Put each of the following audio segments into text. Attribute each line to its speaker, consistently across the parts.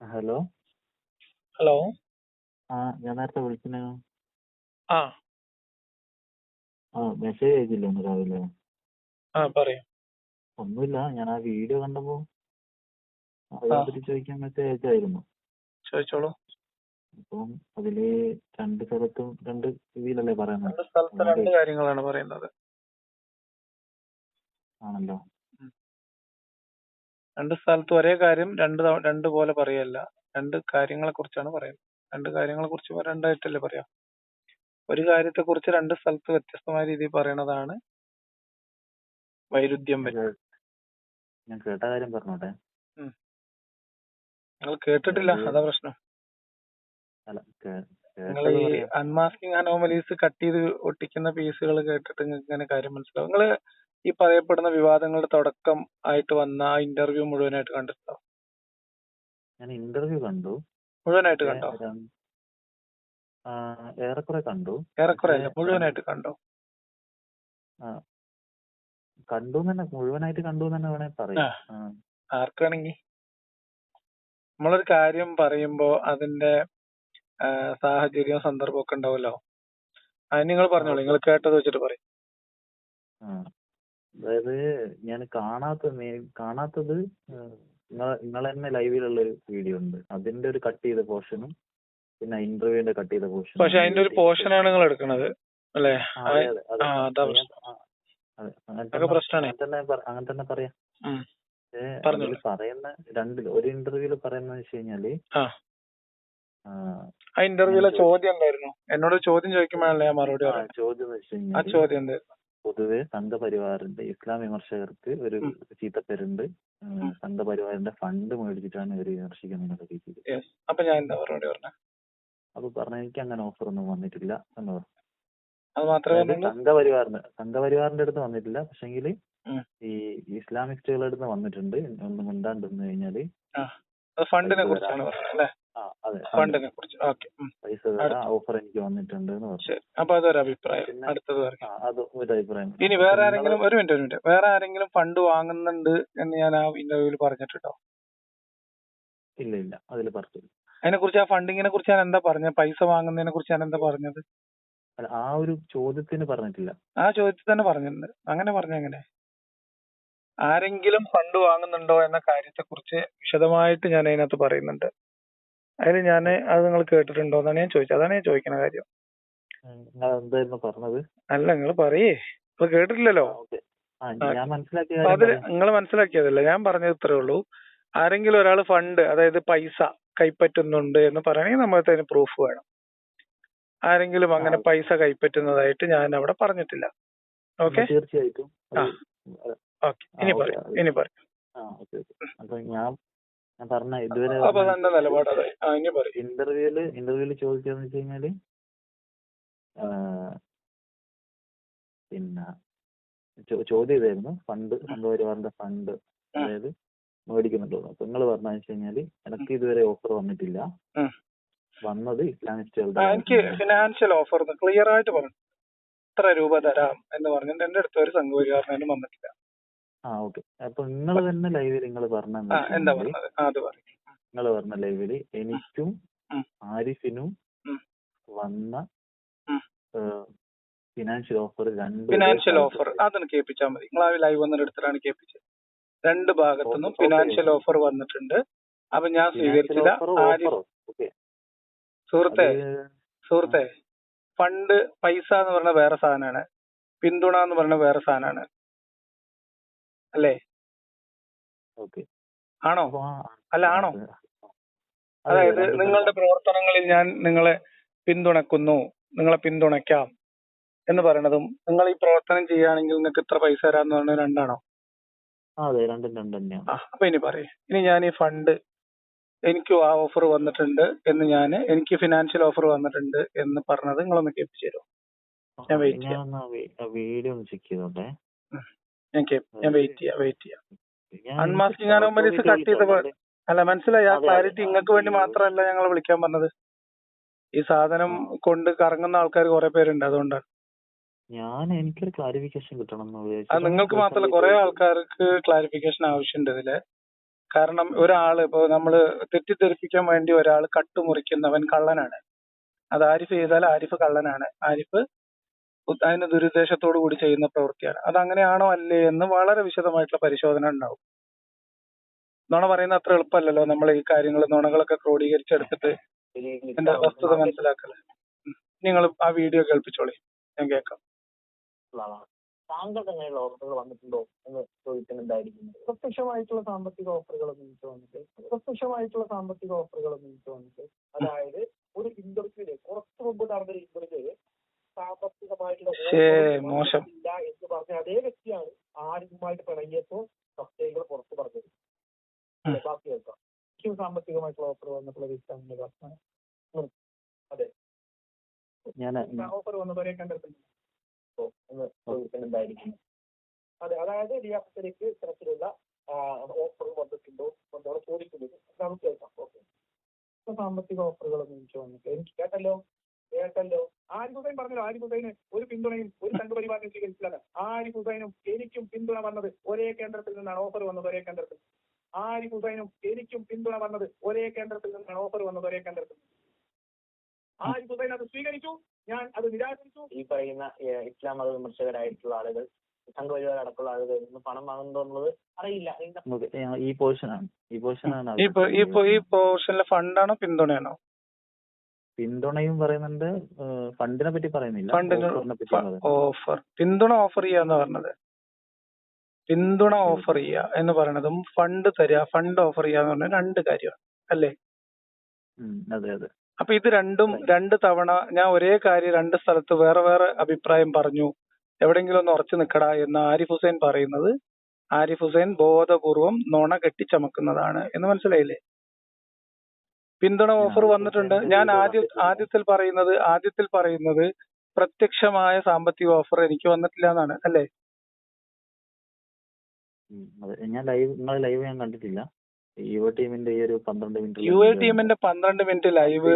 Speaker 1: Hello
Speaker 2: hello
Speaker 1: ആ ഞാൻ നേരത്തെ വിളിച്ചിന്
Speaker 2: ആ.
Speaker 1: ആ മെസ്സേജ് അയച്ചില്ലേ ഇന്ന് രാവിലെ?
Speaker 2: ആ പറയൂ.
Speaker 1: ഒന്നുമില്ല ഞാൻ ആ വീഡിയോ കണ്ടപ്പോ അതിനെപ്പറ്റി ചോദിക്കാൻ മെസ്സേജ് അയച്ചായിരുന്നു
Speaker 2: ചോദിച്ചോളൂ.
Speaker 1: അപ്പം അതിൽ രണ്ട് സ്ഥലത്തും രണ്ട് രീതിയിലല്ലേ പറയുന്നത്?
Speaker 2: രണ്ട് സ്ഥലത്ത് രണ്ട് കാര്യങ്ങളാണ് പറയുന്നത്.
Speaker 1: ആണല്ലോ.
Speaker 2: രണ്ട് സ്ഥലത്തും ഒരേ കാര്യം രണ്ട് തവണ രണ്ട് പോലെ പറയല്ല. രണ്ട് കാര്യങ്ങളെ കുറിച്ചാണ് പറയുന്നത്. രണ്ട് കാര്യങ്ങളെ കുറിച്ച് രണ്ടായിട്ടല്ലേ പറയാം? ഒരു കാര്യത്തെ കുറിച്ച് രണ്ട് സ്ഥലത്ത് വ്യത്യസ്തമായ രീതിയിൽ പറയണതാണ് വൈരുദ്ധ്യം
Speaker 1: ഞാൻ
Speaker 2: വരും
Speaker 1: ഞാൻ കേട്ട കാര്യം പറഞ്ഞോട്ടെ?
Speaker 2: നിങ്ങൾ കേട്ടിട്ടില്ല?
Speaker 1: അത്
Speaker 2: പ്രശ്നം. നിങ്ങൾ ഈ അൺമാസ്കിങ് അനോമലീസ് കട്ട് ചെയ്ത് ഒട്ടിക്കുന്ന പീസുകൾ കേട്ടിട്ട് നിങ്ങൾക്ക് ഇങ്ങനെ കാര്യം മനസ്സിലാവും. നിങ്ങൾ ഈ പറയപ്പെടുന്ന വിവാദങ്ങളുടെ തുടക്കം ആയിട്ട് വന്ന ആ ഇന്റർവ്യൂ മുഴുവനായിട്ട് കണ്ടിട്ടുണ്ടോ?
Speaker 1: ഞാൻ ഇന്റർവ്യൂ കണ്ടു.
Speaker 2: മുഴുവനായിട്ട് കണ്ടോ?
Speaker 1: ഏറെക്കുറെ കണ്ടു.
Speaker 2: ഏറെക്കുറെ മുഴുവനായിട്ട് കണ്ടോ?
Speaker 1: കണ്ടു തന്നെ മുഴുവനായിട്ട് കണ്ടു തന്നെ വേണേ പറയാം. ആ,
Speaker 2: ആർക്കാണെങ്കിൽ നമ്മളൊരു കാര്യം പറയുമ്പോ അതിന്റെ സാഹചര്യം സാഹചര്യവും സന്ദർഭവും ഒക്കെ ഉണ്ടാവുമല്ലോ അത് നിങ്ങൾ പറഞ്ഞോളൂ. നിങ്ങൾ കേട്ടത് വെച്ചിട്ട് പറയും.
Speaker 1: അതായത് ഞാൻ കാണാത്ത മേ- കാണാത്തത് നിങ്ങൾ തന്നെ ലൈവിലുള്ള ഒരു വീഡിയോ ഉണ്ട്. അതിന്റെ ഒരു കട്ട് ചെയ്ത പോർഷനും പിന്നെ ഇന്റർവ്യൂവിന്റെ കട്ട് ചെയ്ത പോർഷനും
Speaker 2: പക്ഷെ അതിന്റെ ഒരു പോർഷനാണ് നിങ്ങൾ എടുക്കുന്നത് അല്ലേ?
Speaker 1: അതെ അതെ. അങ്ങനെ തന്നെ അങ്ങനെ പറയാം. പറയുന്ന രണ്ടിൽ ഒരു ഇന്റർവ്യൂൽ പറയുന്ന വെച്ച് കഴിഞ്ഞാൽ
Speaker 2: ആ. ഇന്റർവ്യൂലെ ചോദ്യം എന്തായിരുന്നു? എന്നോട് ചോദ്യം ചോദിക്കുമ്പോഴല്ലേ ഞാൻ മറുപടി
Speaker 1: ചോദ്യം
Speaker 2: ആ ചോദ്യം എന്തായിരുന്നു
Speaker 1: പൊതുവെ സംഘപരിവാറിന്റെ ഇസ്ലാം വിമർശകർക്ക് ഒരു. ചീത്തപ്പേരുണ്ട്. ഉം. സംഘപരിവാറിന്റെ ഫണ്ട് മേടിച്ചിട്ടാണ് ഇവർ വിമർശിക്കുന്നത് രീതിയിൽ
Speaker 2: യെസ്. അപ്പൊ
Speaker 1: പറഞ്ഞ? എനിക്ക് അങ്ങനെ ഓഫർ ഒന്നും വന്നിട്ടില്ല എന്ന് പറഞ്ഞു. അതായത്
Speaker 2: പറഞ്ഞുള്ളൂ?
Speaker 1: സംഘപരിവാറിന്റെ അടുത്ത് വന്നിട്ടില്ല. പക്ഷെങ്കിൽ
Speaker 2: ഉം.
Speaker 1: ഈ ഇസ്ലാമിസ്റ്റുകളുടെ അടുത്ത് വന്നിട്ടുണ്ട്. ഒന്ന് മിണ്ടാണ്ടിരുന്നു
Speaker 2: കഴിഞ്ഞാൽ
Speaker 1: പൈസ തരാം
Speaker 2: ഫണ്ടിനെ കുറിച്ച് ഓക്കെ.
Speaker 1: പൈസ ഓഫർ എനിക്ക് വന്നിട്ടുണ്ട്
Speaker 2: അപ്പൊ അതൊരു അഭിപ്രായം. അടുത്തത്
Speaker 1: അത് ഒരു അഭിപ്രായം.
Speaker 2: ഇനി വേറെ ആരെങ്കിലും ഒരു മിനിറ്റ് ഒരു മിനിറ്റ്. വേറെ ആരെങ്കിലും ഫണ്ട് വാങ്ങുന്നുണ്ട് എന്ന് ഞാൻ ആ ഇന്റർവ്യൂവിൽ പറഞ്ഞിട്ടുണ്ടോ?
Speaker 1: ഇല്ല ഇല്ല. അതിൽ പറഞ്ഞു
Speaker 2: അതിനെ കുറിച്ച് ആ ഫണ്ടിങ്ങിനെ കുറിച്ച് ഞാൻ എന്താ പറഞ്ഞത്? പൈസ വാങ്ങുന്നതിനെ കുറിച്ച് ഞാൻ എന്താ പറഞ്ഞത്?
Speaker 1: ആ ഒരു ചോദ്യത്തിന് പറഞ്ഞിട്ടില്ല.
Speaker 2: ആ ചോദ്യത്തിൽ തന്നെ പറഞ്ഞിട്ടുണ്ട്. അങ്ങനെ പറഞ്ഞ അങ്ങനെ. ആരെങ്കിലും ഫണ്ട് വാങ്ങുന്നുണ്ടോ എന്ന കാര്യത്തെ കുറിച്ച് വിശദമായിട്ട് ഞാൻ അതിനകത്ത് പറയുന്നുണ്ട്. അതിൽ ഞാൻ അത് നിങ്ങൾ കേട്ടിട്ടുണ്ടോ എന്നാണ് ഞാൻ ചോദിച്ചത്. അതാണ് ഞാൻ ചോദിക്കുന്ന കാര്യം.
Speaker 1: നിങ്ങൾ എന്തായിരുന്നു പറഞ്ഞത്?
Speaker 2: അല്ല നിങ്ങൾ പറയേ. ഇപ്പൊ കേട്ടിട്ടില്ലല്ലോ? അതിൽ നിങ്ങൾ മനസ്സിലാക്കിയതല്ല. ഞാൻ പറഞ്ഞത് ഇത്രേ ഉള്ളൂ. ആരെങ്കിലും ഒരാൾ ഫണ്ട് അതായത് പൈസ കൈപ്പറ്റുന്നുണ്ട് എന്ന് പറയണമെങ്കിൽ നമ്മൾ അതിന് പ്രൂഫ് വേണം. ആരെങ്കിലും അങ്ങനെ പൈസ കൈപ്പറ്റുന്നതായിട്ട് ഞാൻ അവിടെ പറഞ്ഞിട്ടില്ല ഓക്കെ?
Speaker 1: തീർച്ചയായിട്ടും. അത്
Speaker 2: ഇനി പറയാം. ഇനി പറയും.
Speaker 1: അപ്പൊ ഞാൻ ഞാൻ പറഞ്ഞ ഇതുവരെ ഇന്റർവ്യൂൽ ഇന്റർവ്യൂൽ ചോദിച്ചതെന്ന് വെച്ച് കഴിഞ്ഞാൽ പിന്നെ ചോദ്യം ഇതായിരുന്നു. ഫണ്ട് സംഘപരിവാറിന്റെ ഫണ്ട് അതായത് മേടിക്കുന്നുണ്ടോ അപ്പൊ നിങ്ങൾ പറഞ്ഞ വെച്ച് കഴിഞ്ഞാൽ എനിക്ക് ഇതുവരെ ഓഫർ വന്നിട്ടില്ല. വന്നത് ഇസ്ലാമിസ്റ്റുകളുടെ
Speaker 2: എനിക്ക് ഫിനാൻഷ്യൽ ഓഫർ ക്ലിയർ ആയിട്ട് പറഞ്ഞു. ഇത്ര രൂപ തരാം എന്ന് പറഞ്ഞിട്ട് എന്റെ അടുത്ത് ഒരു സംഘപരിവാറിനും വന്നിട്ടില്ല.
Speaker 1: ആ ഓക്കെ. അപ്പൊ നിങ്ങൾ തന്നെ ലൈവിൽ നിങ്ങൾ
Speaker 2: പറഞ്ഞ
Speaker 1: നിങ്ങൾ പറഞ്ഞ ലൈവിൽ എനിക്കും ആരിഫിനും വന്ന. ഫിനാൻഷ്യൽ ഓഫർ രണ്ട്
Speaker 2: ഫിനാൻഷ്യൽ ഓഫർ അതൊന്ന് കേൾപ്പിച്ചാൽ മതി. നിങ്ങൾ ആ ലൈവ് വന്നിട്ട് എടുത്തിട്ടാണ് കേൾപ്പിച്ചത്. രണ്ട് ഭാഗത്തുനിന്നും ഫിനാൻഷ്യൽ ഓഫർ വന്നിട്ടുണ്ട്. അപ്പൊ ഞാൻ സ്വീകരിച്ചില്ല സുഹൃത്തെ സുഹൃത്തെ ഫണ്ട് പൈസ എന്ന് പറഞ്ഞ വേറെ സാധനമാണ് പിന്തുണ എന്ന് പറഞ്ഞ വേറെ സാധനമാണ് അല്ലേ?
Speaker 1: ഓക്കെ.
Speaker 2: ആണോ? അല്ല ആണോ?
Speaker 1: അത് അതെ അതെ
Speaker 2: അതായത് നിങ്ങളുടെ പ്രവർത്തനങ്ങളിൽ ഞാൻ നിങ്ങളെ പിന്തുണക്കുന്നു നിങ്ങളെ പിന്തുണയ്ക്കാം എന്ന് പറയണതും നിങ്ങൾ ഈ പ്രവർത്തനം ചെയ്യുകയാണെങ്കിൽ നിങ്ങൾക്ക് ഇത്ര പൈസ തരാന്ന് പറഞ്ഞ രണ്ടാണോ?
Speaker 1: അതെ രണ്ടും രണ്ടും തന്നെയാണ്.
Speaker 2: അപ്പൊ ഇനി പറയ. ഇനി ഞാൻ ഈ ഫണ്ട് എനിക്ക് ആ ഓഫർ വന്നിട്ടുണ്ട് എന്ന് ഞാൻ എനിക്ക് ഫിനാൻഷ്യൽ ഓഫർ വന്നിട്ടുണ്ട് എന്ന് പറഞ്ഞത് നിങ്ങളൊന്ന് കേൾപ്പിച്ചു തരുമോ? ഞാൻ വെയിറ്റ് ചെയ്യാം.
Speaker 1: വീഡിയോ ഒന്ന് ചെക്ക് ചെയ്തോട്ടെ.
Speaker 2: ഞാൻ ഞാൻ വെയിറ്റ് ചെയ്യാം വെയിറ്റ് ചെയ്യാം.
Speaker 1: ഞാൻ എനിക്ക്
Speaker 2: അൺമാസ്കിംഗ് അനോമലീസ് കട്ട് ചെയ്ത
Speaker 1: വിളിച്ചോട്ടെ
Speaker 2: അല്ല മനസ്സിലായി ആ ക്ലാരിറ്റി
Speaker 1: ഇങ്ങക്ക്
Speaker 2: നിങ്ങൾക്ക് വേണ്ടി മാത്രമല്ല ഞങ്ങൾ വിളിക്കാൻ പറഞ്ഞത്. ഈ സാധനം കൊണ്ട് കറങ്ങുന്ന ആൾക്കാർ കുറെ പേരുണ്ട് അതുകൊണ്ടാണ്.
Speaker 1: ഞാൻ എനിക്കൊരു ക്ലാരിഫിക്കേഷൻ കിട്ടണം
Speaker 2: അത് നിങ്ങൾക്ക് മാത്രമല്ല കുറെ ആൾക്കാർക്ക് ക്ലാരിഫിക്കേഷൻ ആവശ്യമുണ്ട് ഇതിൽ. കാരണം ഒരാൾ ഇപ്പൊ നമ്മൾ തെറ്റിദ്ധരിപ്പിക്കാൻ വേണ്ടി ഒരാൾ കട്ടുമുറിക്കുന്നവൻ കള്ളനാണ്. അത് ആരിഫ് ചെയ്താൽ ആരിഫ് കള്ളനാണ്. ആരിഫ് അതിന് ദുരുദ്ദേശത്തോടു കൂടി ചെയ്യുന്ന പ്രവൃത്തിയാണ്. അത് അങ്ങനെയാണോ അല്ലേ എന്ന് വളരെ വിശദമായിട്ടുള്ള പരിശോധന ഉണ്ടാവും. നുണ പറയുന്ന അത്ര എളുപ്പമല്ലല്ലോ നമ്മൾ ഈ കാര്യങ്ങൾ നുണകളൊക്കെ ക്രോഡീകരിച്ചെടുത്തിട്ട് എന്റെ വസ്തുത മനസ്സിലാക്കൽ. നിങ്ങൾ ആ വീഡിയോ കേൾപ്പിച്ചോളി. ഞാൻ കേൾക്കാം.
Speaker 3: താങ്കൾക്ക് അങ്ങനെയുള്ള വന്നിട്ടുണ്ടോ എന്ന് ചോദിക്കുന്നുണ്ടായിരിക്കുന്നത് പ്രത്യക്ഷമായിട്ടുള്ള സാമ്പത്തിക ഓഫറുകൾ എനിക്ക് വന്നിട്ട് പ്രത്യക്ഷമായിട്ടുള്ള സാമ്പത്തിക ഓഫറുകൾ എനിക്ക് വന്നിട്ട് അതായത് ഒരു ഇന്റർവ്യൂൽ കുറച്ചു മുമ്പ് നടന്ന ഇന്റർവ്യൂൽ സാമ്പത്തികമായിട്ടുള്ള
Speaker 2: ശേ, മോശം.
Speaker 3: ഇല്ല എന്ന് പറഞ്ഞ അതേ വ്യക്തിയാണ് ആരുമായിട്ട് പിണങ്ങിയപ്പോ സബ്സിഡികൾ പുറത്തു പറഞ്ഞത്. ബാക്കി കേൾക്കാം. എനിക്ക് സാമ്പത്തികമായിട്ടുള്ള ഓഫർ വന്നിട്ടുള്ള വ്യക്തിയാണ് അതെ.
Speaker 1: ഞാൻ
Speaker 3: ഓഫർ വന്നവരെ കണ്ടെത്തുന്നു. അതെ അതായത് റിയാപ്തലേക്ക് ഇത്തരത്തിലുള്ള ഓഫർ വന്നിട്ടുണ്ടോ എന്നോട് ചോദിക്കുന്നത്. നമുക്ക് കേൾക്കാം. ഓക്കെ. സാമ്പത്തിക ഓഫറുകളൊന്നും എനിക്ക് വന്നിട്ട് എനിക്ക് കേട്ടല്ലോ. കേട്ടല്ലോ. ആരിഫ് ഹുസൈൻ പറഞ്ഞല്ലോ ആരിഫ് ഹുസൈന് ഒരു പിന്തുണയും ഒരു സംഘപരിവാറിനും സ്വീകരിച്ചില്ല ആരിഫ് ഹുസൈനും എനിക്കും പിന്തുണ വന്നത് ഒരേ കേന്ദ്രത്തിൽ നിന്നാണ് ഓഫർ വന്നത് ഒരേ കേന്ദ്രത്തിൽ. ആരിഫ് ഹുസൈനും എനിക്കും പിന്തുണ വന്നത് ഒരേ കേന്ദ്രത്തിൽ നിന്നാണ് ഓഫർ വന്നത് ഒരേ കേന്ദ്രത്തിൽ ആരിഫ് ഹുസൈൻ അത് സ്വീകരിച്ചു ഞാൻ അത് നിരാകരിച്ചു. ഈ പറയുന്ന ഇസ്ലാം മത വിമർശകരായിട്ടുള്ള ആളുകൾ സംഘപരിവാർ അടക്കമുള്ള ആളുകളിൽ നിന്ന് പണം എന്നുള്ളത് അറിയില്ല.
Speaker 1: ഈ പോർഷനാണ് ഈ പോർഷനാണ്
Speaker 2: ഈ പോർഷനിലെ ഫണ്ടാണോ പിന്തുണയാണോ?
Speaker 1: പിന്തുണയും പറയുന്നുണ്ട്. ഫണ്ടിനെ പറ്റി പറയുന്നില്ല.
Speaker 2: ഫണ്ടിന് ഓഫർ. പിന്തുണ ഓഫർ ചെയ്യാന്ന് പറഞ്ഞത്? പിന്തുണ ഓഫർ ചെയ്യുക എന്ന് പറയണതും ഫണ്ട് തരിക ഫണ്ട് ഓഫർ ചെയ്യുക എന്ന് പറഞ്ഞ രണ്ട് കാര്യമാണ് അല്ലേ?
Speaker 1: അതെ അതെ.
Speaker 2: അപ്പൊ ഇത് രണ്ടും രണ്ട് തവണ ഞാൻ ഒരേ കാര്യം രണ്ട് സ്ഥലത്ത് വേറെ വേറെ അഭിപ്രായം പറഞ്ഞു. എവിടെങ്കിലും ഒന്ന് ഉറച്ചു നിൽക്കടാ എന്ന് ആരിഫ് ഹുസൈൻ പറയുന്നത്. ആരിഫ് ഹുസൈൻ ബോധപൂർവം നുണ കെട്ടിച്ചമക്കുന്നതാണ് എന്ന് മനസ്സിലായില്ലേ? പിന്തുണ ഓഫർ വന്നിട്ടുണ്ട്. ഞാൻ ആദ്യ ആദ്യത്തിൽ പറയുന്നത് ആദ്യത്തിൽ പറയുന്നത് പ്രത്യക്ഷമായ സാമ്പത്തിക ഓഫർ എനിക്ക് വന്നിട്ടില്ല എന്നാണ് അല്ലേ?
Speaker 1: ഞാൻ ലൈവ് നിങ്ങളെ ലൈവ് ഞാൻ കണ്ടിട്ടില്ല. യുവ ടീമിന്റെ ഈ ഒരു പന്ത്രണ്ട് മിനിറ്റ്
Speaker 2: യു എ ടീമിന്റെ പന്ത്രണ്ട് മിനിറ്റ് ലൈവ്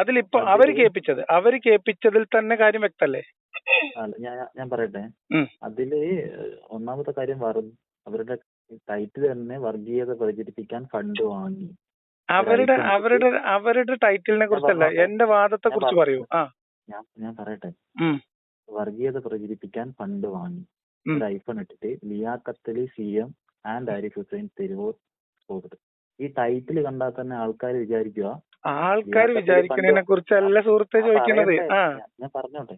Speaker 2: അതിലിപ്പോ
Speaker 1: അതിൽ
Speaker 2: അവർ കേൾപ്പിച്ചത് അവർ കേൾപ്പിച്ചതിൽ തന്നെ കാര്യം വ്യക്തല്ലേ
Speaker 1: ഞാൻ ഞാൻ പറയട്ടെ. അതിൽ ഒന്നാമത്തെ കാര്യം അവരുടെ ടൈറ്റിൽ തന്നെ വർഗീയത പ്രചരിപ്പിക്കാൻ ഫണ്ട് വാങ്ങി.
Speaker 2: അവരുടെ അവരുടെ അവരുടെ ടൈറ്റിലിനെ കുറിച്ചല്ല. എന്റെ വാദത്തെ കുറിച്ച് പറയൂ. ആ.
Speaker 1: ഞാൻ പറയട്ടെ? വർഗീയത പ്രചരിപ്പിക്കാൻ ഫണ്ട് വാങ്ങി. ഒരു ഐഫോൺ ഇട്ടിട്ട് Liyakathali C M and Arif Hussain തെരുവോ പോകുന്നത് ഈ ടൈറ്റിൽ കണ്ടാൽ തന്നെ ആൾക്കാർ വിചാരിക്കുക
Speaker 2: ആൾക്കാർ വിചാരിക്കുന്നതിനെ കുറിച്ചല്ല സുഹൃത്തെ ചോദിക്കുന്നത്
Speaker 1: ഞാൻ- പറഞ്ഞോട്ടെ?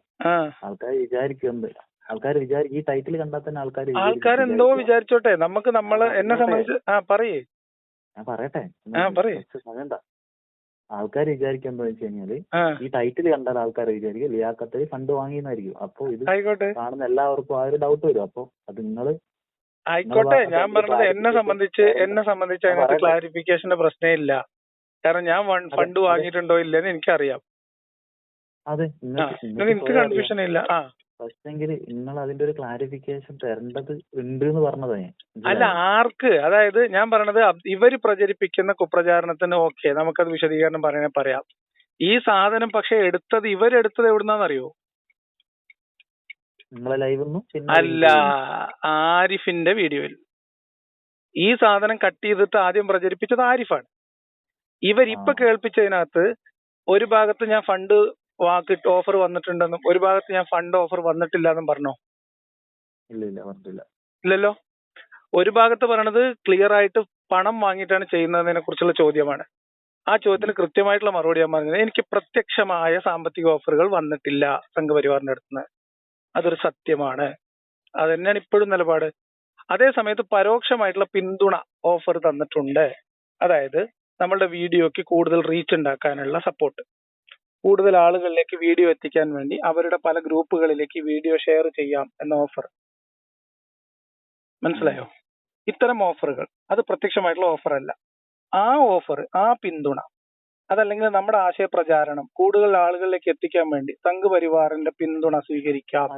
Speaker 1: ആൾക്കാർ വിചാരിക്കുന്നത് ആൾക്കാർ വിചാരിക്കും ഈ ടൈറ്റിൽ കണ്ടാൽ തന്നെ ആൾക്കാർ
Speaker 2: ആൾക്കാരെന്തോ വിചാരിച്ചോട്ടെ. നമുക്ക് നമ്മൾ എന്നെ സംബന്ധിച്ച് ആ പറയേ.
Speaker 1: ഞാൻ പറയട്ടെ.
Speaker 2: ആ, പറയ്.
Speaker 1: വേണ്ട ആൾക്കാർ വിചാരിക്കുക എന്താ വെച്ച്
Speaker 2: കഴിഞ്ഞാൽ
Speaker 1: ഈ ടൈറ്റിൽ കണ്ടാൽ ആൾക്കാർ വിചാരിക്കും ലിയാഖത്തലി ഫണ്ട് വാങ്ങിയെന്നായിരിക്കും. അപ്പൊ ഇത് കാണുന്ന എല്ലാവർക്കും ആ ഒരു ഡൗട്ട് വരും. അപ്പൊ അത് നിങ്ങൾ
Speaker 2: ആയിക്കോട്ടെ. ഞാൻ പറഞ്ഞത് എന്നെ സംബന്ധിച്ച് എന്നെ സംബന്ധിച്ച് അതിനകത്ത് ക്ലാരിഫിക്കേഷന്റെ പ്രശ്നേ ഇല്ല. കാരണം ഞാൻ ഫണ്ട്. വാങ്ങിയിട്ടുണ്ടോ ഇല്ലെന്ന് എനിക്കറിയാം. എനിക്ക് കൺഫ്യൂഷൻ ഇല്ല. ആ.
Speaker 1: പക്ഷെങ്കിൽ നിങ്ങൾ അതിന്റെ ഒരു ക്ലാരിഫിക്കേഷൻ തരേണ്ടത് ഉണ്ട് എന്ന് പറഞ്ഞതാ ഞാൻ.
Speaker 2: അല്ല ആർക്ക്? അതായത് ഞാൻ പറയണത് ഇവർ ഇവർ പ്രചരിപ്പിക്കുന്ന കുപ്രചാരണത്തിന് ഓക്കെ നമുക്കത് വിശദീകരണം പറയണേ പറയാം. ഈ സാധനം പക്ഷെ എടുത്തത് ഇവരെടുത്തത് എവിടുന്നാന്നറിയോ?
Speaker 1: നിങ്ങളെ ലൈവ്
Speaker 2: അല്ല ആരിഫിന്റെ വീഡിയോയിൽ. ഈ സാധനം കട്ട് ചെയ്തിട്ട് ആദ്യം പ്രചരിപ്പിച്ചത് ആരിഫാണ്. ഇവരിപ്പൊ. കേൾപ്പിച്ചതിനകത്ത് ഒരു ഭാഗത്ത് ഞാൻ ഫണ്ട് വാക്കിട്ട് ഓഫർ വന്നിട്ടുണ്ടെന്നും ഒരു ഭാഗത്ത് ഞാൻ ഫണ്ട് ഓഫർ വന്നിട്ടില്ല എന്നും പറഞ്ഞോ? ഇല്ലല്ലോ ഒരു ഭാഗത്ത് പറയണത് ക്ലിയർ ആയിട്ട് പണം വാങ്ങിയിട്ടാണ് ചെയ്യുന്നതിനെ കുറിച്ചുള്ള ചോദ്യമാണ്. ആ ചോദ്യത്തിന് കൃത്യമായിട്ടുള്ള മറുപടി ഞാൻ പറഞ്ഞത് എനിക്ക് പ്രത്യക്ഷമായ സാമ്പത്തിക ഓഫറുകൾ വന്നിട്ടില്ല സംഘപരിവാറിന്റെ അടുത്തുനിന്ന്. അതൊരു സത്യമാണ്. അത് തന്നെയാണ് ഇപ്പോഴും നിലപാട്. അതേ സമയത്ത് പരോക്ഷമായിട്ടുള്ള പിന്തുണ ഓഫർ തന്നിട്ടുണ്ട്. അതായത് നമ്മളുടെ വീഡിയോക്ക് കൂടുതൽ റീച്ച് ഉണ്ടാക്കാനുള്ള സപ്പോർട്ട് കൂടുതൽ ആളുകളിലേക്ക് വീഡിയോ എത്തിക്കാൻ വേണ്ടി അവരുടെ പല ഗ്രൂപ്പുകളിലേക്ക് വീഡിയോ ഷെയർ ചെയ്യാം എന്ന ഓഫർ മനസ്സിലായോ? ഇത്തരം ഓഫറുകൾ അത് പ്രത്യക്ഷമായിട്ടുള്ള ഓഫർ അല്ല. ആ ഓഫർ ആ പിന്തുണ അതല്ലെങ്കിൽ നമ്മുടെ ആശയപ്രചാരണം കൂടുതൽ ആളുകളിലേക്ക് എത്തിക്കാൻ വേണ്ടി സംഘപരിവാറിന്റെ പിന്തുണ സ്വീകരിക്കാം.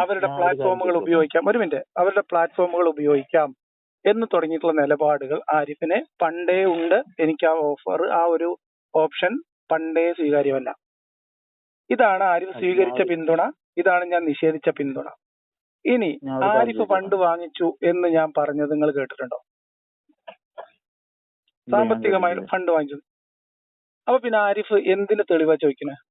Speaker 2: അവരുടെ പ്ലാറ്റ്ഫോമുകൾ ഉപയോഗിക്കാം. ഒരു മിനിറ്റ് അവരുടെ പ്ലാറ്റ്ഫോമുകൾ ഉപയോഗിക്കാം എന്ന് തുടങ്ങിയിട്ടുള്ള നിലപാടുകൾ ആരിഫിന് പണ്ടേ ഉണ്ട്. എനിക്ക് ആ ഓഫർ ആ ഒരു ഓപ്ഷൻ പണ്ടേ സ്വീകാര്യമല്ല. ഇതാണ് ആരിഫ് സ്വീകരിച്ച പിന്തുണ ഇതാണ് ഞാൻ നിഷേധിച്ച പിന്തുണ. ഇനി ആരിഫ്
Speaker 1: പണ്ട്
Speaker 2: ഫണ്ട് വാങ്ങിച്ചു എന്ന് ഞാൻ പറഞ്ഞത് നിങ്ങൾ കേട്ടിട്ടുണ്ടോ? സാമ്പത്തികമായി ഫണ്ട് വാങ്ങിച്ചു. അപ്പൊ പിന്നെ ആരിഫ് എന്തിന് തെളിവാ ചോദിക്കുന്നത്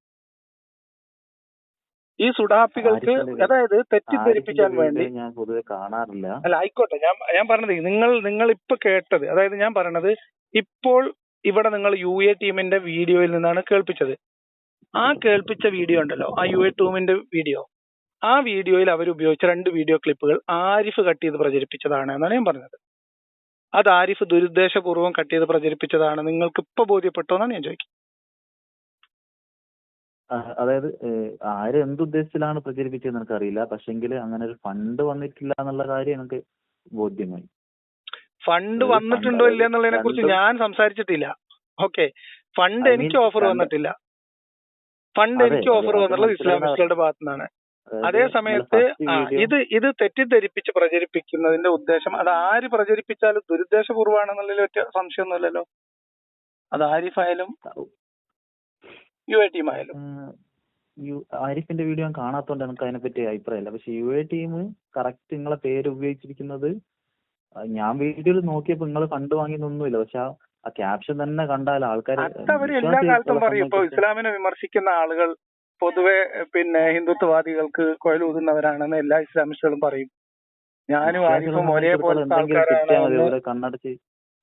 Speaker 2: ഈ സുഡാപ്പികൾക്ക് അതായത് തെറ്റിദ്ധരിപ്പിക്കാൻ വേണ്ടി
Speaker 1: ഞാൻ പൊതുവെ കാണാറില്ല.
Speaker 2: അല്ല ആയിക്കോട്ടെ. ഞാൻ ഞാൻ പറഞ്ഞത് നിങ്ങൾ നിങ്ങൾ ഇപ്പൊ കേട്ടത് അതായത് ഞാൻ പറഞ്ഞത് ഇപ്പോൾ ഇവിടെ നിങ്ങൾ യു എ ടീമിന്റെ വീഡിയോയിൽ നിന്നാണ് കേൾപ്പിച്ചത്. ആ കേൾപ്പിച്ച വീഡിയോ ഉണ്ടല്ലോ ആ യു എ ടീമിന്റെ വീഡിയോ. ആ വീഡിയോയിൽ അവർ ഉപയോഗിച്ച രണ്ട് വീഡിയോ ക്ലിപ്പുകൾ ആരിഫ് കട്ട് ചെയ്ത് പ്രചരിപ്പിച്ചതാണ് എന്നാണ് ഞാൻ പറഞ്ഞത്. അത് ആരിഫ് ദുരുദ്ദേശപൂർവം കട്ട് ചെയ്ത് പ്രചരിപ്പിച്ചതാണ്. നിങ്ങൾക്ക് ഇപ്പൊ ബോധ്യപ്പെട്ടോ എന്നാണ് ഞാൻ ചോദിക്കുന്നത്.
Speaker 1: അതായത് ആര് എന്തുദ്ദേശത്തിലാണ് പ്രചരിപ്പിച്ചതെന്ന് എനിക്കറിയില്ല. പക്ഷെങ്കിൽ അങ്ങനെ ഒരു ഫണ്ട് വന്നിട്ടില്ല എന്നുള്ള കാര്യം എനിക്ക് ബോധ്യമായി.
Speaker 2: ഫണ്ട് വന്നിട്ടുണ്ടോ ഇല്ല എന്നുള്ളതിനെ കുറിച്ച് ഞാൻ സംസാരിച്ചിട്ടില്ല. ഓക്കെ. ഫണ്ട് എനിക്ക് ഓഫർ വന്നിട്ടില്ല. ഫണ്ട് എനിക്ക് ഓഫർ
Speaker 1: വന്നിട്ടുള്ളത്
Speaker 2: ഇസ്ലാമിസ്റ്റുകളുടെ ഭാഗത്തു നിന്നാണ് അതേ സമയത്ത് ഇത് ഇത് തെറ്റിദ്ധരിപ്പിച്ച് പ്രചരിപ്പിക്കുന്നതിന്റെ ഉദ്ദേശം അത് ആര് പ്രചരിപ്പിച്ചാലും ദുരുദ്ദേശപൂർവമാണെന്നുള്ളതിൽ ഒറ്റ സംശയമൊന്നുമില്ലല്ലോ. അത് ആരിഫായാലും യു എ ടീം ആയാലും
Speaker 1: യു ആരിഫിന്റെ വീഡിയോ ഞാൻ കാണാത്തോണ്ട് എനിക്ക് അതിനെപ്പറ്റി അഭിപ്രായമില്ല. പക്ഷെ യു എ ടീം കറക്റ്റ് നിങ്ങളെ പേര് ഉപയോഗിച്ചിരിക്കുന്നത് ഞാൻ വീഡിയോയിൽ നോക്കിയപ്പോ നിങ്ങൾ ഫണ്ട് വാങ്ങിയൊന്നുമില്ല പക്ഷെ ആ- ക്യാപ്ഷൻ തന്നെ കണ്ടാൽ ആൾക്കാർ
Speaker 2: അതവര് എല്ലാ കാലത്തും പറയും. ഇപ്പൊ ഇസ്ലാമിനെ വിമർശിക്കുന്ന ആളുകൾ പൊതുവെ പിന്നെ ഹിന്ദുത്വവാദികൾക്ക് കൊയലൂതുന്നവരാണെന്ന് എല്ലാ ഇസ്ലാമിസ്റ്റുകളും പറയും. ഞാനും ആരിഫും ഒരേപോലത്തെ ആൾക്കാരാണ്
Speaker 1: കണ്ണടച്ച്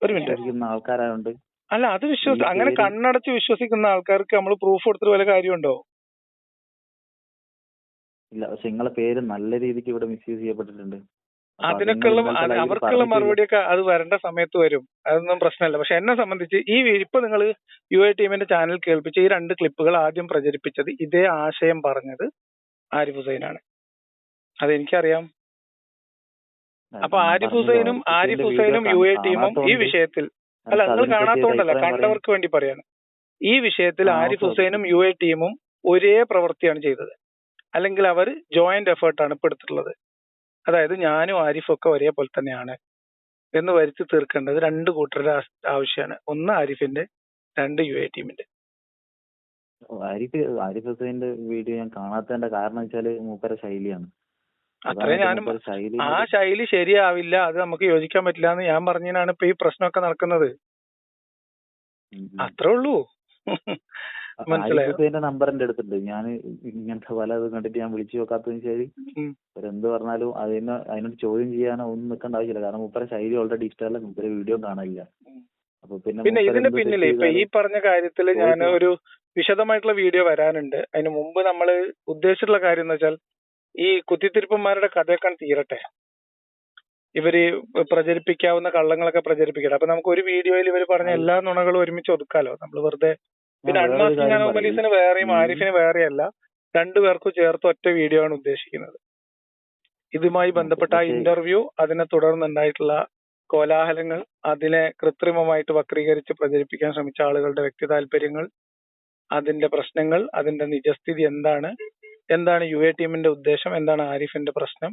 Speaker 2: ഒരു മിനിറ്റ്.
Speaker 1: ആൾക്കാരായോണ്ട്.
Speaker 2: അല്ല അത് വിശ്വസി അങ്ങനെ കണ്ണടച്ച് വിശ്വസിക്കുന്ന ആൾക്കാർക്ക് നമ്മൾ പ്രൂഫ് കൊടുത്തിട്ട് വല്ല കാര്യമുണ്ടോ?
Speaker 1: ഇല്ല പക്ഷെ നിങ്ങളെ പേര് നല്ല രീതിക്ക് ഇവിടെ മിസ്യൂസ് ചെയ്യപ്പെട്ടിട്ടുണ്ട്.
Speaker 2: അതിനൊക്കെയുള്ള അവർക്കുള്ള മറുപടിയൊക്കെ അത് വരേണ്ട സമയത്ത് വരും. അതൊന്നും പ്രശ്നമല്ല. പക്ഷെ എന്നെ സംബന്ധിച്ച് ഈ ഇപ്പൊ നിങ്ങൾ യു എ ടീമിന്റെ ചാനൽ കേൾപ്പിച്ച ഈ രണ്ട് ക്ലിപ്പുകൾ ആദ്യം പ്രചരിപ്പിച്ചത് ഇതേ ആശയം പറഞ്ഞത് ആരിഫ് ഹുസൈനാണ്. അതെനിക്കറിയാം. അപ്പൊ ആരിഫ് ഹുസൈനും ആരിഫ് ഹുസൈനും യു എ ടീമും ഈ വിഷയത്തിൽ അല്ല നിങ്ങൾ കാണാത്തോണ്ടല്ല കണ്ടവർക്ക് വേണ്ടി പറയാണ്. ഈ വിഷയത്തിൽ ആരിഫ്. ഹുസൈനും യു എ ടീമും ഒരേ പ്രവൃത്തിയാണ് ചെയ്തത്. അല്ലെങ്കിൽ അവർ ജോയിന്റ് എഫേർട്ടാണ് ഇപ്പൊ എടുത്തിട്ടുള്ളത്. അതായത് ഞാനും ആരിഫും ഒക്കെ ഒരേപോലെ തന്നെയാണ് എന്ന് വരുത്തി തീർക്കേണ്ടത് രണ്ട് കൂട്ടരുടെ ആവശ്യമാണ്. ഒന്ന് ആരിഫിന്റെ രണ്ട് യു എ ടീമിന്റെ
Speaker 1: ആരിഫ് ആരിഫ് ഹുസൈന്റെ വീഡിയോ ഞാൻ കാണാത്തതിന്റെ കാരണം വെച്ചാൽ മൂപ്പര ശൈലിയാണ്.
Speaker 2: അത്രേ ഞാനും ആ ശൈലി ശരിയാവില്ല അത് നമുക്ക് യോജിക്കാൻ പറ്റില്ല എന്ന് ഞാൻ പറഞ്ഞതിനാണ് ഇപ്പൊ ഈ പ്രശ്നമൊക്കെ നടക്കുന്നത്. അത്രേ ഉള്ളൂ.
Speaker 1: ഹുസൈന്റെ നമ്പർ എന്റെ അടുത്തുണ്ട്. ഞാൻ ഇങ്ങനത്തെ പല ഇത് കണ്ടിട്ട് ഞാൻ വിളിച്ചു നോക്കാത്തതിന്
Speaker 2: വെച്ചാൽ
Speaker 1: അവരെന്ത് പറഞ്ഞാലും അതിന് അതിനോട് ചോദ്യം ചെയ്യാനോ ഒന്നും നിൽക്കേണ്ട ആവശ്യമില്ല. കാരണം മൂപ്പര ശൈലി ഓൾറെഡി ഇഷ്ടമല്ല മൂപ്പര വീഡിയോ കാണില്ല
Speaker 2: ഉം.
Speaker 1: അപ്പൊ പിന്നെ
Speaker 2: പിന്നെ ഇതിന്റെ പിന്നിൽ ഇപ്പൊ ഈ പറഞ്ഞ കാര്യത്തിൽ ഞാൻ ഒരു വിശദമായിട്ടുള്ള വീഡിയോ വരാനുണ്ട്. അതിന് മുമ്പ് നമ്മൾ ഉദ്ദേശിച്ചിട്ടുള്ള കാര്യം എന്ന് വെച്ചാൽ ഈ കുത്തിത്തിരിപ്പന്മാരുടെ കഥയൊക്കെ തീരട്ടെ. ഇവർ പ്രചരിപ്പിക്കാവുന്ന കള്ളങ്ങളൊക്കെ പ്രചരിപ്പിക്കട്ടെ. അപ്പൊ നമുക്ക് ഒരു വീഡിയോയിൽ ഇവർ പറഞ്ഞ എല്ലാ നുണകളും ഒരുമിച്ച് ഒതുക്കാലോ. നമ്മൾ വെറുതെ പിന്നെ അൺമാസ്കിംഗ് അനോമലീസിന് വേറെയും ആരിഫിന് വേറെയല്ല. രണ്ടുപേർക്കും ചേർത്ത് ഒറ്റ വീഡിയോ ആണ് ഉദ്ദേശിക്കുന്നത്. ഇതുമായി ബന്ധപ്പെട്ട ആ ഇന്റർവ്യൂ അതിനെ തുടർന്നുണ്ടായിട്ടുള്ള കോലാഹലങ്ങൾ അതിനെ കൃത്രിമമായിട്ട് വക്രീകരിച്ച് പ്രചരിപ്പിക്കാൻ ശ്രമിച്ച ആളുകളുടെ വ്യക്തി താല്പര്യങ്ങൾ അതിന്റെ പ്രശ്നങ്ങൾ അതിന്റെ നിജസ്ഥിതി എന്താണ് എന്താണ് യു എ ടീമിന്റെ ഉദ്ദേശം എന്താണ് ആരിഫിന്റെ പ്രശ്നം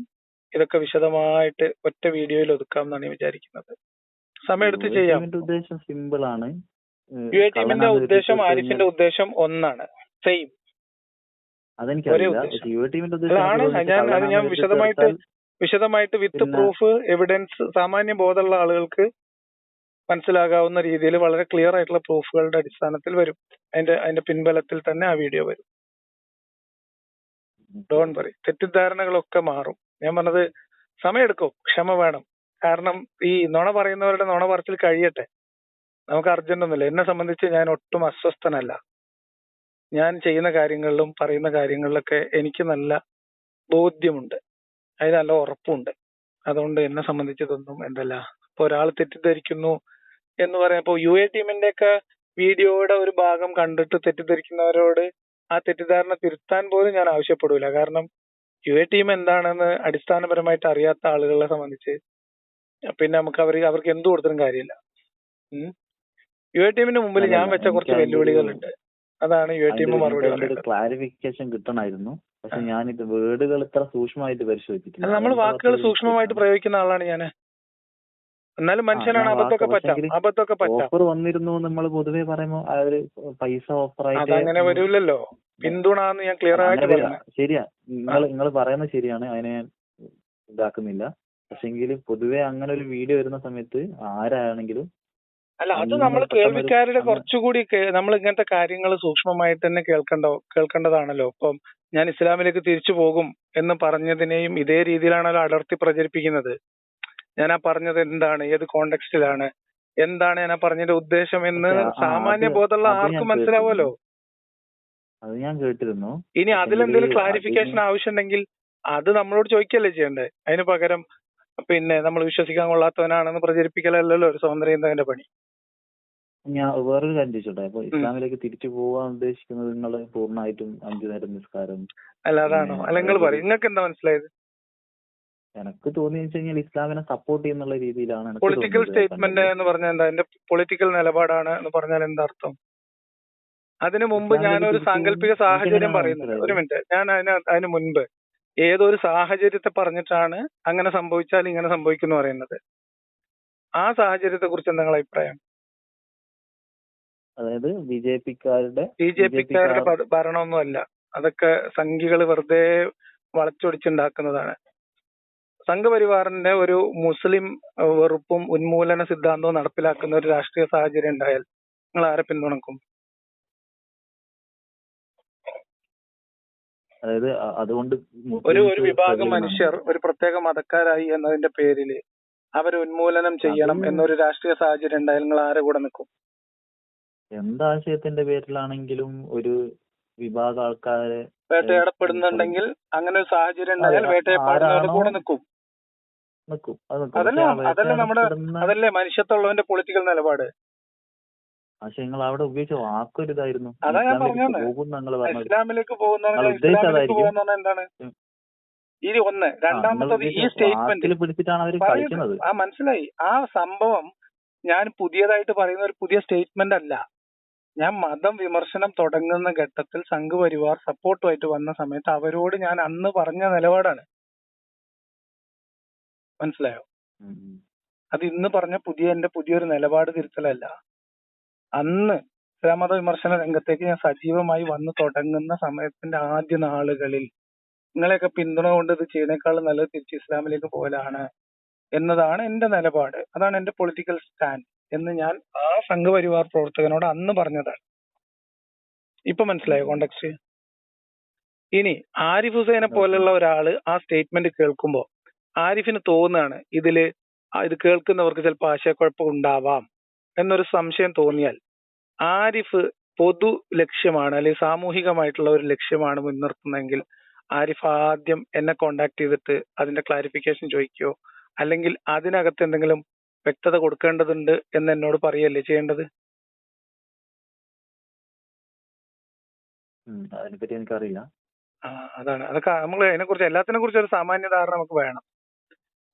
Speaker 2: ഇതൊക്കെ വിശദമായിട്ട് ഒറ്റ വീഡിയോയിൽ ഒതുക്കാം എന്നാണ് വിചാരിക്കുന്നത്.
Speaker 1: സമയം എടുത്ത്
Speaker 2: ചെയ്യാം.
Speaker 1: ഉദ്ദേശം സിമ്പിൾ ആണ്.
Speaker 2: യു എ ടീമിന്റെ ഉദ്ദേശം ആരിഫിന്റെ ഉദ്ദേശം ഒന്നാണ്. സെയിം.
Speaker 1: അതുപോലെ
Speaker 2: ഞാൻ അത് ഞാൻ വിശദമായിട്ട് വിശദമായിട്ട് വിത്ത് പ്രൂഫ് എവിഡൻസ് സാമാന്യ ബോധമുള്ള ആളുകൾക്ക് മനസ്സിലാകാവുന്ന രീതിയിൽ വളരെ ക്ലിയർ ആയിട്ടുള്ള പ്രൂഫുകളുടെ അടിസ്ഥാനത്തിൽ വരും. അതിന്റെ അതിന്റെ പിൻബലത്തിൽ തന്നെ ആ വീഡിയോ വരും. ഡോൺ പറയും തെറ്റിദ്ധാരണകളൊക്കെ മാറും. ഞാൻ പറഞ്ഞത് സമയമെടുക്കും. ക്ഷമ വേണം. കാരണം ഈ നുണ പറയുന്നവരുടെ നുണ പറച്ചിൽ കഴിയട്ടെ. നമുക്ക് അർജന്റ് ഒന്നുമില്ല. എന്നെ സംബന്ധിച്ച് ഞാൻ ഒട്ടും അസ്വസ്ഥനല്ല. ഞാൻ ചെയ്യുന്ന കാര്യങ്ങളിലും പറയുന്ന കാര്യങ്ങളിലൊക്കെ എനിക്ക് നല്ല ബോധ്യമുണ്ട്. അതിന് നല്ല ഉറപ്പുണ്ട്. അതുകൊണ്ട് എന്നെ സംബന്ധിച്ചതൊന്നും എന്തല്ല. ഇപ്പൊ ഒരാൾ തെറ്റിദ്ധരിക്കുന്നു എന്ന് പറയാം ഇപ്പൊ യു എ ടീമിന്റെ ഒക്കെ വീഡിയോയുടെ ഒരു ഭാഗം കണ്ടിട്ട് തെറ്റിദ്ധരിക്കുന്നവരോട് ആ തെറ്റിദ്ധാരണ തിരുത്താൻ പോലും ഞാൻ ആവശ്യപ്പെടില്ല കാരണം യു എ ടീം എന്താണെന്ന് അടിസ്ഥാനപരമായിട്ട് അറിയാത്ത ആളുകളെ സംബന്ധിച്ച് പിന്നെ നമുക്ക് അവർ അവർക്ക് എന്ത് കൊടുത്തിട്ടും കാര്യമില്ല. യു എ ടീമിന്റെ മുമ്പിൽ ഞാൻ വെച്ച കുറച്ച്
Speaker 1: വെല്ലുവിളികൾ ഉണ്ട്
Speaker 2: വെല്ലുവിളികളുണ്ട്. അതാണ് യു എ ടീം മറുപടി
Speaker 1: ക്ലാരിഫിക്കേഷൻ കിട്ടണമായിരുന്നു. പക്ഷെ
Speaker 2: ഞാൻ
Speaker 1: ഇത് വേർഡുകൾ ഇത്ര സൂക്ഷ്മമായിട്ട് പരിശോധിച്ചിട്ടില്ല.
Speaker 2: നമ്മൾ വാക്കുകൾ സൂക്ഷ്മമായിട്ട് പ്രയോഗിക്കുന്ന ആളാണ് ഞാൻ എന്നാലും മനുഷ്യനാണ് അബദ്ധമൊക്കെ പറ്റാം. അബദ്ധമൊക്കെ പറ്റാം.
Speaker 1: ഓഫർ വന്നിരുന്നു നമ്മൾ പൊതുവേ പറയുമ്പോ ആ ഒരു പൈസ ഓഫർ ആയിട്ട്
Speaker 2: അങ്ങനെ വരൂലല്ലോ പിന്തുണ എന്ന് ഞാൻ ക്ലിയർ ആയിട്ട്
Speaker 1: ശരിയാ. നിങ്ങൾ നിങ്ങൾ പറയുന്നത് ശരിയാണ്. അതിനെ ഞാൻ ഇതാക്കുന്നില്ല. പക്ഷെങ്കിൽ പൊതുവെ അങ്ങനെ ഒരു വീഡിയോ വരുന്ന സമയത്ത് ആരാണെങ്കിലും
Speaker 2: അല്ല അത് നമ്മൾ കേൾവിക്കാരുടെ കുറച്ചുകൂടി നമ്മൾ ഇങ്ങനത്തെ കാര്യങ്ങൾ സൂക്ഷ്മമായി തന്നെ കേൾക്കേണ്ട കേൾക്കേണ്ടതാണല്ലോ. ഇപ്പം ഞാൻ ഇസ്ലാമിലേക്ക് തിരിച്ചു പോകും എന്ന് പറഞ്ഞതിനെയും ഇതേ രീതിയിലാണല്ലോ അടർത്തി പ്രചരിപ്പിക്കുന്നത്. ഞാൻ ആ പറഞ്ഞത് എന്താണ് ഏത് കോണ്ടെക്സ്റ്റിലാണ് എന്താണ് ഞാൻ ആ പറഞ്ഞതിന്റെ ഉദ്ദേശം എന്ന് സാമാന്യ ബോധമുള്ള ആർക്കും മനസ്സിലാവുമല്ലോ.
Speaker 1: അത് ഞാൻ കേട്ടിരുന്നു.
Speaker 2: ഇനി അതിലെന്തെങ്കിലും ക്ലാരിഫിക്കേഷൻ ആവശ്യമുണ്ടെങ്കിൽ അത് നമ്മളോട് ചോദിക്കല്ലേ ചെയ്യണ്ടേ? അതിന് പകരം പിന്നെ നമ്മൾ വിശ്വസിക്കാൻ കൊള്ളാത്തവനാണെന്ന് പ്രചരിപ്പിക്കലല്ലല്ലോ ഒരു സ്വതന്ത്രിന്റെ പണി.
Speaker 1: ഞാൻ വേറൊരു കാര്യം ചോദിച്ചോട്ടെ? അപ്പൊ ഇസ്ലാമിലേക്ക് തിരിച്ചു പോവാൻ ഉദ്ദേശിക്കുന്നത് നിങ്ങൾ പൂർണമായിട്ടും അഞ്ചു നേരം നിസ്കാരം എനക്ക് തോന്നിയെന്ന് വെച്ച് കഴിഞ്ഞാൽ ഇസ്ലാമിനെ സപ്പോർട്ട് ചെയ്യുന്നുള്ള രീതിയിലാണ്
Speaker 2: പൊളിറ്റിക്കൽ സ്റ്റേറ്റ്മെന്റ് എന്ന് പറഞ്ഞാൽ എന്താ? എന്റെ പൊളിറ്റിക്കൽ നിലപാടാണ് എന്ന് പറഞ്ഞാൽ എന്താ അർത്ഥം? അതിനു മുമ്പ് ഞാനൊരു സാങ്കല്പിക സാഹചര്യം പറയുന്നത്. ഒരു മിനിറ്റ്. ഞാൻ അതിന് അതിന് മുൻപ് ഏതൊരു സാഹചര്യത്തെ പറഞ്ഞിട്ടാണ് അങ്ങനെ സംഭവിച്ചാൽ ഇങ്ങനെ സംഭവിക്കുന്നു പറയുന്നത്. ആ സാഹചര്യത്തെ കുറിച്ച് എന്താ നിങ്ങളുടെ അഭിപ്രായം?
Speaker 1: അതായത് ബി ജെ പിക്കാരുടെ
Speaker 2: ബി ജെ പിക്കാരുടെ ഭരണമൊന്നും അല്ല അതൊക്കെ സംഘികൾ വെറുതെ വളച്ചൊടിച്ചുണ്ടാക്കുന്നതാണ്. സംഘപരിവാറിന്റെ ഒരു മുസ്ലിം വെറുപ്പും ഉന്മൂലന സിദ്ധാന്തവും നടപ്പിലാക്കുന്ന ഒരു രാഷ്ട്രീയ സാഹചര്യം ഉണ്ടായാൽ നിങ്ങൾ ആരെ പിന്തുണക്കും?
Speaker 1: അതായത് അതുകൊണ്ട്
Speaker 2: ഒരു ഒരു വിഭാഗം മനുഷ്യർ ഒരു പ്രത്യേക മതക്കാരായി എന്നതിന്റെ പേരിൽ അവരെ ഉന്മൂലനം ചെയ്യണം എന്നൊരു രാഷ്ട്രീയ സാഹചര്യം ഉണ്ടായാൽ നിങ്ങൾ ആരെ കൂടെ നിൽക്കും
Speaker 1: എന്താശയത്തിന്റെ പേരിലാണെങ്കിലും ഒരു വിഭാഗം ആൾക്കാരെ
Speaker 2: വേട്ടയാടപ്പെടുന്നുണ്ടെങ്കിൽ അങ്ങനെ ഒരു സാഹചര്യം ഉണ്ടായാൽ
Speaker 1: അതെ,
Speaker 2: വേട്ടയപ്പാടുന്നവരുടെ കൂടെ നിൽക്കും.
Speaker 1: നിൽക്കും. അത് നിൽക്കും.
Speaker 2: അതല്ലേ അതല്ലേ നമ്മുടെ അതല്ലേ മനുഷ്യത്വമുള്ളവന്റെ പൊളിറ്റിക്കൽ നിലപാട്?
Speaker 1: പക്ഷെ നിങ്ങൾ അവിടെ ഉപയോഗിച്ച വാക്കൊരു ഇതായിരുന്നു ഇസ്ലാമിലേക്ക്
Speaker 2: പോകുന്ന. എന്താണ്? ഇനി ഒന്ന്. രണ്ടാമത്തത് ഈ സ്റ്റേറ്റ്മെന്റ്
Speaker 1: പിടിച്ചിട്ടാണ് അവർ കളിക്കുന്നത്.
Speaker 2: ആ മനസ്സിലായി. ആ സംഭവം ഞാൻ പുതിയതായിട്ട് പറയുന്ന ഒരു പുതിയ സ്റ്റേറ്റ്മെന്റ് അല്ല. ഞാൻ മതം വിമർശനം തുടങ്ങുന്ന ഘട്ടത്തിൽ സംഘപരിവാർ സപ്പോർട്ടുമായിട്ട് വന്ന സമയത്ത് അവരോട് ഞാൻ അന്ന് പറഞ്ഞ നിലപാടാണ്. മനസ്സിലായോ. അത് ഇന്ന് പറഞ്ഞ പുതിയ എന്റെ പുതിയൊരു നിലപാട് തിരുത്തലല്ല. അന്ന് ഇസ്ലാമത വിമർശന രംഗത്തേക്ക് ഞാൻ സജീവമായി വന്ന് തുടങ്ങുന്ന സമയത്തിന്റെ ആദ്യ നാളുകളിൽ നിങ്ങളെയൊക്കെ പിന്തുണ കൊണ്ട് ഇത് ചെയ്യുന്നേക്കാളും നല്ലത് തിരിച്ച് ഇസ്ലാമിലേക്ക് പോകലാണ് എന്നതാണ് എന്റെ നിലപാട്. അതാണ് എന്റെ പൊളിറ്റിക്കൽ സ്റ്റാൻഡ് എന്ന് ഞാൻ ആ സംഘപരിവാർ പ്രവർത്തകനോട് അന്ന് പറഞ്ഞതാണ്. ഇപ്പൊ മനസ്സിലായോ കോണ്ടക്സ്റ്റ് ഇനി ആരിഫ് ഹുസൈനെ പോലെയുള്ള ഒരാൾ ആ സ്റ്റേറ്റ്മെന്റ് കേൾക്കുമ്പോൾ ആരിഫിന് തോന്നുകയാണ് ഇതിൽ ഇത് കേൾക്കുന്നവർക്ക് ചിലപ്പോൾ ആശയക്കുഴപ്പം ഉണ്ടാവാം എന്നൊരു സംശയം തോന്നിയാൽ ആരിഫ് പൊതു ലക്ഷ്യമാണ് അല്ലെങ്കിൽ സാമൂഹികമായിട്ടുള്ള ഒരു ലക്ഷ്യമാണ് മുൻനിർത്തുന്നതെങ്കിൽ ആരിഫ് ആദ്യം എന്നെ കോണ്ടാക്ട് ചെയ്തിട്ട് അതിന്റെ ക്ലാരിഫിക്കേഷൻ ചോദിക്കുകയോ അല്ലെങ്കിൽ അതിനകത്ത് എന്തെങ്കിലും വ്യക്തത കൊടുക്കേണ്ടതുണ്ട് എന്ന് എന്നോട് പറയല്ലേ ചെയ്യേണ്ടത്?
Speaker 1: ഉം, അതിനെപ്പറ്റി എനിക്കറിയില്ല.
Speaker 2: അതാണ്. അതൊക്കെ നമ്മൾ അതിനെ കുറിച്ച് എല്ലാത്തിനെ കുറിച്ച് ഒരു സാമാന്യ ധാരണ നമുക്ക് വേണം.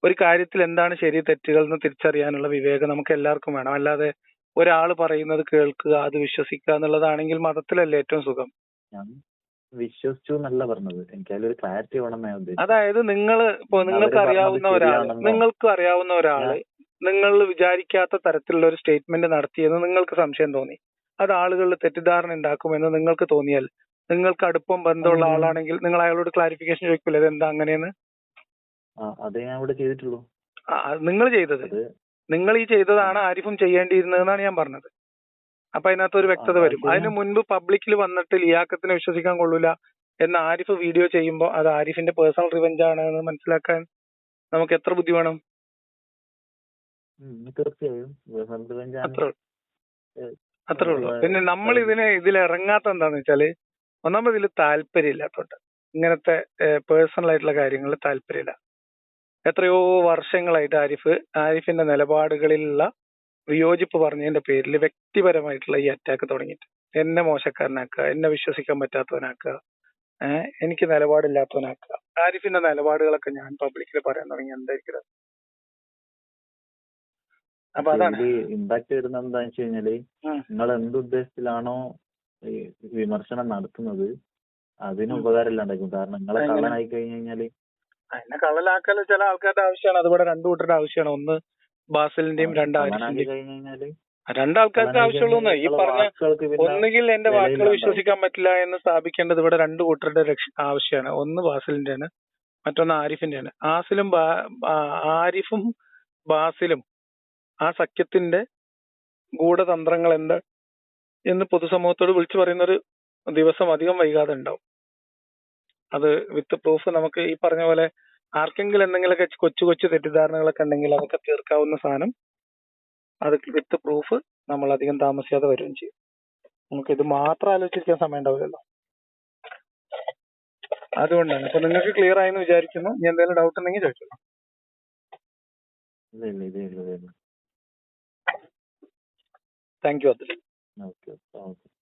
Speaker 2: ഒരു കാര്യത്തിൽ എന്താണ് ശരി തെറ്റുകൾ എന്ന് തിരിച്ചറിയാനുള്ള വിവേകം നമുക്ക് എല്ലാവർക്കും വേണം. അല്ലാതെ ഒരാൾ പറയുന്നത് കേൾക്കുക അത് വിശ്വസിക്കുക എന്നുള്ളതാണെങ്കിൽ മതത്തിലല്ലേ ഏറ്റവും സുഖം?
Speaker 1: വിശ്വസിച്ചു എന്നല്ല പറഞ്ഞത്. എനിക്ക് അതിലൊരു ക്ലാരിറ്റി വേണം
Speaker 2: അതായത് നിങ്ങൾ ഇപ്പൊ നിങ്ങൾക്ക് അറിയാവുന്ന
Speaker 1: ഒരാൾ
Speaker 2: നിങ്ങൾക്ക് അറിയാവുന്ന ഒരാൾ നിങ്ങൾ വിചാരിക്കാത്ത തരത്തിലുള്ള ഒരു സ്റ്റേറ്റ്മെന്റ് നടത്തിയെന്ന് നിങ്ങൾക്ക് സംശയം തോന്നി? അത് ആളുകളിൽ തെറ്റിദ്ധാരണ ഉണ്ടാക്കുമെന്ന് നിങ്ങൾക്ക് തോന്നിയാൽ നിങ്ങൾക്ക് അടുപ്പം ബന്ധമുള്ള ആളാണെങ്കിൽ നിങ്ങൾ അയാളോട് ക്ലാരിഫിക്കേഷൻ ചോദിക്കില്ല? ഇത് എന്താ അങ്ങനെയെന്ന്?
Speaker 1: അതേ ഞാൻ ഇവിടെ ചെയ്തിട്ടുള്ളൂ.
Speaker 2: നിങ്ങൾ ചെയ്തത്. നിങ്ങൾ ഈ ചെയ്തതാണ് ആരിഫും ചെയ്യേണ്ടിയിരുന്നതെന്നാണ് ഞാൻ പറഞ്ഞത്. അപ്പൊ അതിനകത്ത് ഒരു വ്യക്തത വരും. അതിന് മുൻപ് പബ്ലിക്കിൽ വന്നിട്ട് ലിയാക്കത്തിനെ വിശ്വസിക്കാൻ കൊള്ളൂല എന്ന് ആരിഫ് വീഡിയോ ചെയ്യുമ്പോൾ അത് ആരിഫിന്റെ പേഴ്സണൽ റിവെഞ്ച് ആണ് എന്ന് മനസ്സിലാക്കാൻ നമുക്ക് എത്ര ബുദ്ധി വേണം?
Speaker 1: ഉം, തീർച്ചയായും.
Speaker 2: അത്രേ ഉള്ളൂ.
Speaker 1: ഏഹ്,
Speaker 2: അത്രേ ഉള്ളൂ. പിന്നെ നമ്മൾ ഇതിനെ ഇതിൽ ഇറങ്ങാത്ത എന്താന്ന് വെച്ചാൽ ഒന്നാമത് ഇതിൽ താല്പര്യം ഇല്ലാത്തോണ്ട്. ഇങ്ങനത്തെ പേഴ്സണൽ ആയിട്ടുള്ള കാര്യങ്ങളിൽ താല്പര്യമില്ല. എത്രയോ വർഷങ്ങളായിട്ട് ആരിഫ് ആരിഫിന്റെ നിലപാടുകളിലുള്ള വിയോജിപ്പ് പറഞ്ഞതിന്റെ പേരിൽ വ്യക്തിപരമായിട്ടുള്ള ഈ അറ്റാക്ക് തുടങ്ങിയിട്ട്. എന്നെ മോശക്കാരനാക്കുക എന്നെ വിശ്വസിക്കാൻ പറ്റാത്തവനാക്കുക ഏഹ് എനിക്ക് നിലപാടില്ലാത്തവനാക്കുക. ആരിഫിന്റെ നിലപാടുകളൊക്കെ ഞാൻ പബ്ലിക്കിൽ പറയാൻ തുടങ്ങി. എന്തായിരിക്കും?
Speaker 1: ഇമ്പാക്ട് വരുന്നത് എന്താന്ന് വെച്ച്
Speaker 2: കഴിഞ്ഞാൽ.
Speaker 1: നിങ്ങൾ എന്ത് ഉദ്ദേശത്തിലാണോ ഈ വിമർശനം നടത്തുന്നത് അതിന്
Speaker 2: ഉം.
Speaker 1: ഉപകാരം ഇല്ലാണ്ടായിരിക്കും കാരണം നിങ്ങളെ? കള്ളനായി കഴിഞ്ഞ് കഴിഞ്ഞാൽ
Speaker 2: എന്നെ കള്ളലാക്കൽ ചില ആൾക്കാരുടെ ആവശ്യമാണ്. അതിവിടെ രണ്ടു കൂട്ടരുടെ ആവശ്യമാണ്. ഒന്ന് ബാസിലിന്റെയും രണ്ട്
Speaker 1: കഴിഞ്ഞാൽ
Speaker 2: രണ്ടാൾക്കാർക്ക്
Speaker 1: കള്ളനായി
Speaker 2: ആവശ്യമുള്ളൂ
Speaker 1: കഴിഞ്ഞാൽ
Speaker 2: ഈ പറഞ്ഞ ഒന്നുകിൽ എന്റെ വാക്കുകൾ വിശ്വസിക്കാൻ പറ്റില്ല എന്ന് സ്ഥാപിക്കേണ്ടത് ഇവിടെ രണ്ടു കൂട്ടരുടെ രക്ഷ ആവശ്യമാണ്. ഒന്ന് ബാസിലിന്റെയാണ് മറ്റൊന്ന് ആരിഫിന്റെയാണ്. ആസിലും ബാ- ആ- ആരിഫും ബാസിലും ആ സഖ്യത്തിന്റെ ഗൂഢതന്ത്രങ്ങൾ എന്ത് എന്ന് പൊതുസമൂഹത്തോട് വിളിച്ചു പറയുന്ന ഒരു ദിവസം അധികം വൈകാതെ ഉണ്ടാവും. അത് വിത്ത് പ്രൂഫ് നമുക്ക് ഈ പറഞ്ഞ പോലെ ആർക്കെങ്കിലും എന്തെങ്കിലുമൊക്കെ കൊച്ചു കൊച്ചു തെറ്റിദ്ധാരണകളൊക്കെ ഉണ്ടെങ്കിൽ അതൊക്കെ തീർക്കാവുന്ന സാധനം അത് വിത്ത് പ്രൂഫ് നമ്മൾ അധികം താമസിയാതെ വരികയും ചെയ്യും. നമുക്ക് ഇത് മാത്രം ആലോചിച്ചിരിക്കാൻ സമയം ഉണ്ടാവില്ലല്ലോ. അതുകൊണ്ടാണ്. അപ്പൊ നിങ്ങൾക്ക് ക്ലിയർ ആയെന്ന് വിചാരിക്കുന്നു. ഇനി എന്തെങ്കിലും ഡൗട്ട് ഉണ്ടെങ്കിൽ ചോദിച്ചോളൂ.
Speaker 3: ഇല്ല ഇല്ല ഇതേ ഉള്ളൂ ഇതേ